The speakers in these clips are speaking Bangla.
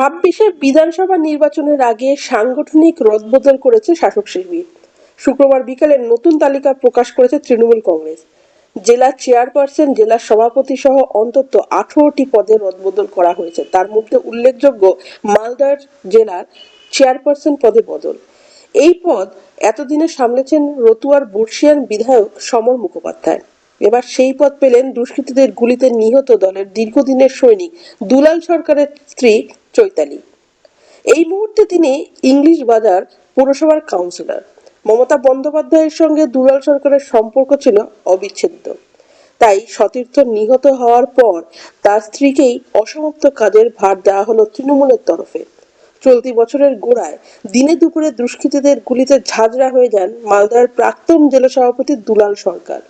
ছাব্বিশে বিধানসভা নির্বাচনের আগে সাংগঠনিক রদবদল করেছে শাসক শিবির শুক্রবার বিকালে নতুন তালিকা প্রকাশ করেছে তৃণমূল কংগ্রেস। জেলা চেয়ারপারসন, জেলা সভাপতি সহ অন্তত আঠারোটি পদে রদবদল করা হয়েছে। তার মধ্যে উল্লেখযোগ্য মালদার জেলার চেয়ারপারসন পদে বদল। এই পদ এতদিনে সামলেছেন রতুয়ার বর্ষিয়ান বিধায়ক সমর মুখোপাধ্যায়। এবার সেই পদ পেলেন দুষ্কৃতীদের গুলিতে নিহত দলের দীর্ঘদিনের সৈনিক দুলাল সরকারের স্ত্রী চৈতালি। এই মুহূর্তে তিনি ইংলিশ বাজার পুরসভার কাউন্সিলর। মমতা বন্দ্যোপাধ্যায়ের সঙ্গে দুলাল সরকারের সম্পর্ক ছিল অবিচ্ছেদ্য। তাই সতীর্থ নিহত হওয়ার পর তার স্ত্রীকেই অসমাপ্ত কাজের ভার দেওয়া হলো তৃণমূলের তরফে। চলতি বছরের গোড়ায় দিনে দুপুরে দুষ্কৃতীদের গুলিতে ঝাঁঝরা হয়ে যান মালদার প্রাক্তন জেলা সভাপতি দুলাল সরকার।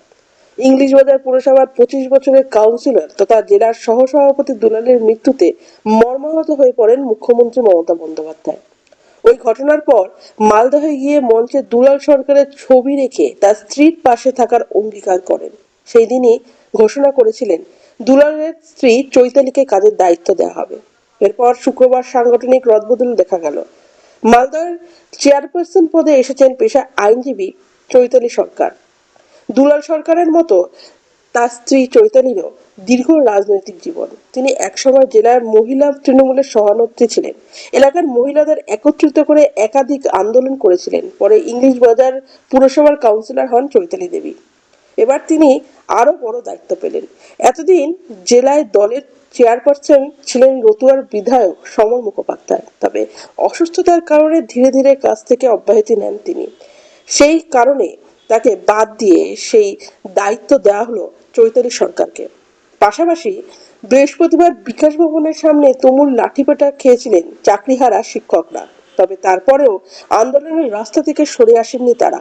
ইংলিশ বাজার পুরসভার পঁচিশ বছরের কাউন্সিলর তথা জেলার সহসভাপতি দুলালের মৃত্যুতে মর্মাহত হয়ে পড়েন মুখ্যমন্ত্রী মমতা বন্দ্যোপাধ্যায়। ওই ঘটনার পর মালদহে গিয়ে মঞ্চে দুলাল সরকারের ছবি রেখে তার স্ত্রীর পাশে থাকার অঙ্গীকার করেন। সেই দিনই ঘোষণা করেছিলেন, দুলালের স্ত্রী চৈতালিকে কাজের দায়িত্ব দেওয়া হবে। এরপর শুক্রবার সাংগঠনিক রদবদল দেখা গেল। মালদার চেয়ারপারসন পদে এসেছেন পেশা আইনজীবী চৈতালি সরকার। দুলাল সরকারের মতো তার স্ত্রী চৈতালিরও দীর্ঘ রাজনৈতিক জীবন। তিনি একসময় জেলার মহিলা তৃণমূলের সহানেত্রী ছিলেন। এলাকার মহিলাদের একত্রিত করে একাধিক আন্দোলন করেছিলেন। পরে ইংলিশ বাজার পুরসভার কাউন্সিলর হন চৈতালি দেবী। এবার তিনি আরও বড় দায়িত্ব পেলেন। এতদিন জেলায় দলের চেয়ারপারসন ছিলেন রতুয়ার বিধায়ক সমর মুখোপাধ্যায়। তবে অসুস্থতার কারণে ধীরে ধীরে কাজ থেকে অব্যাহতি নেন তিনি। সেই কারণে তাকে বাদ দিয়ে সেই দায়িত্ব দেওয়া হলো চৈতালি সরকারকে। পাশাপাশি বৃহস্পতিবার বিকাশ ভবনের সামনে তুমুল লাঠিপেটা খেয়েছিলেন চাকরিহারা শিক্ষকরা। তবে তারপরেও আন্দোলনের রাস্তা থেকে সরে আসেননি তারা।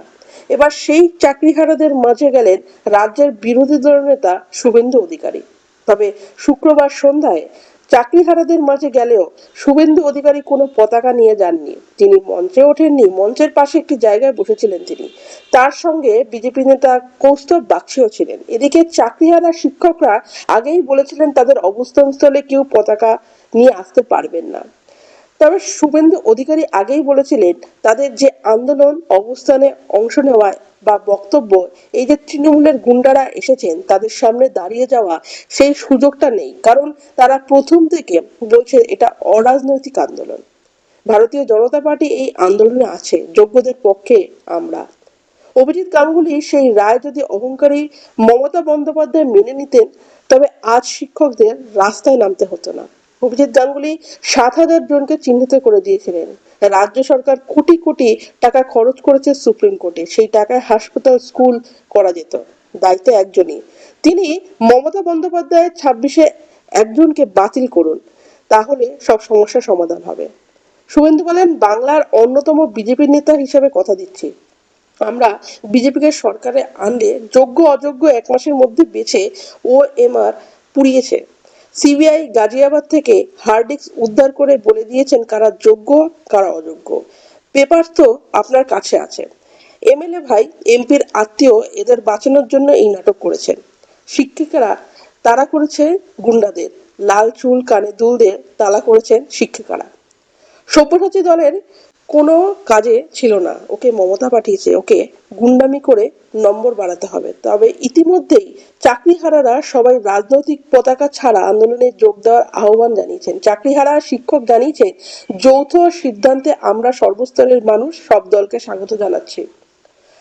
এবার সেই চাকরিহারাদের মাঝে গেলেন রাজ্যের বিরোধী দলনেতা শুভেন্দু অধিকারী। তবে শুক্রবার সন্ধ্যায় চাকরিহারাদের মাঝে গেলেও শুভেন্দু অধিকারী কোনো পতাকা নিয়ে যাননি। তিনি মঞ্চে ওঠেননি, মঞ্চের পাশে একটি জায়গায় বসেছিলেন তিনি। তার সঙ্গে বিজেপি নেতা কৌস্তব বাক্সিও ছিলেন। এদিকে চাকরিহারা শিক্ষকরা আগেই বলেছিলেন তাদের অবস্থানস্থলে কেউ পতাকা নিয়ে আসতে পারবেন না। তবে শুভেন্দু অধিকারী আগেই বলেছিলেন, তাদের যে আন্দোলন, অবস্থানে অংশ নেওয়া বা বক্তব্য, এই যে তৃণমূলের গুন্ডারা এসেছেন, তাদের সামনে দাঁড়িয়ে যাওয়া, সেই সুযোগটা নেই। কারণ তারা প্রথম থেকে বলছে এটা অরাজনৈতিক আন্দোলন। ভারতীয় জনতা পার্টি এই আন্দোলনে আছে, যোগ্যদের পক্ষে আমরা। অভিজিৎ গাঙ্গুলি সেই রায় যদি অহংকারী মমতা বন্দ্যোপাধ্যায় মেনে নিতেন, তবে আজ শিক্ষকদের রাস্তায় নামতে হতো না। অভিজিৎ গাঙ্গুলি সাত হাজার জনকে চিহ্নিত করে দিয়েছিলেন। রাজ্য সরকার কোটি কোটি টাকা খরচ করেছে সুপ্রিম কোর্টে। সেই টাকায় হাসপাতাল, স্কুল করা যেত। দায়িত্ব একজনই। তিনি মমতা বন্দ্যোপাধ্যায়ের ছাব্বিশে একজনকে বাতিল করুন। তাহলে সব সমস্যার সমাধান হবে। শুভেন্দু বলেন, বাংলার অন্যতম বিজেপি নেতা হিসেবে কথা দিচ্ছি। আমরা বিজেপিকে সরকারে আনলে যোগ্য অযোগ্য এক মাসের মধ্যে বেছে ও এম আর পুড়িয়েছে। সিবিআই গাজিয়াবাদ থেকে হার্ড ডিস্ক উদ্ধার করে বলে দিয়েছেন কারা যোগ্য, কারা অযোগ্য। পেপার তো আপনার কাছে আছে। এমএলএ ভাই, এমপির আত্মীয় এদের বাঁচানোর জন্য এই নাটক করেছেন। শিক্ষিকারা তারা করেছে গুন্ডাদের। লাল চুল, কানে দুল দিয়ে তালা করেছেন শিক্ষিকারা। সব্যসাচী দলের কোনো কাজে ছিল না। ওকে মমতা পাঠিয়েছে। ওকে গুন্ডামি করে নম্বর বাড়াতে হবে। তবে ইতিমধ্যেই চাকরিহারারা সবাই রাজনৈতিক পতাকা ছাড়া আন্দোলনে যোগ দেওয়ার আহ্বান জানিয়েছেন। চাকরিহারা শিক্ষক জানিয়েছেন যৌথ সিদ্ধান্তে আমরা সর্বস্তরের মানুষ সব দলকে স্বাগত জানাচ্ছি।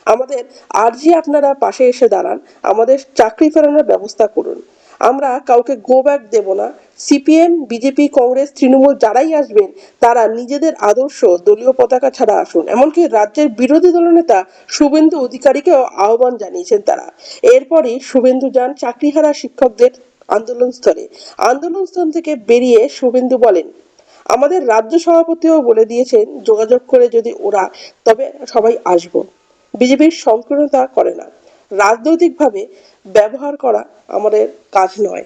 আমাদের আর্জি আপনারা পাশে এসে দাঁড়ান। আমাদের চাকরি ফেরানোর ব্যবস্থা করুন। আমরা কাউকে গো ব্যাক দেব না। সিপিএম বিজেপি কংগ্রেস তৃণমূল যারাই আসবেন, তারা নিজেদের আদর্শ দলীয় পতাকা ছাড়া আসুন। এমনকি রাজ্যের বিরোধী দলনেতা শুভেন্দু অধিকারীকেও আহ্বান জানিয়েছেন তারা। এরপরই শুভেন্দু যান চাকরিহারা শিক্ষকদের আন্দোলন স্থলে। আন্দোলন স্থল থেকে বেরিয়ে শুভেন্দু বলেন, আমাদের রাজ্য সভাপতিও বলে দিয়েছেন যোগাযোগ করে যদি ওরা, তবে সবাই আসব। বিজেপির সংকীর্ণতা করে না। রাজনৈতিকভাবে ব্যবহার করা আমাদের কাজ নয়।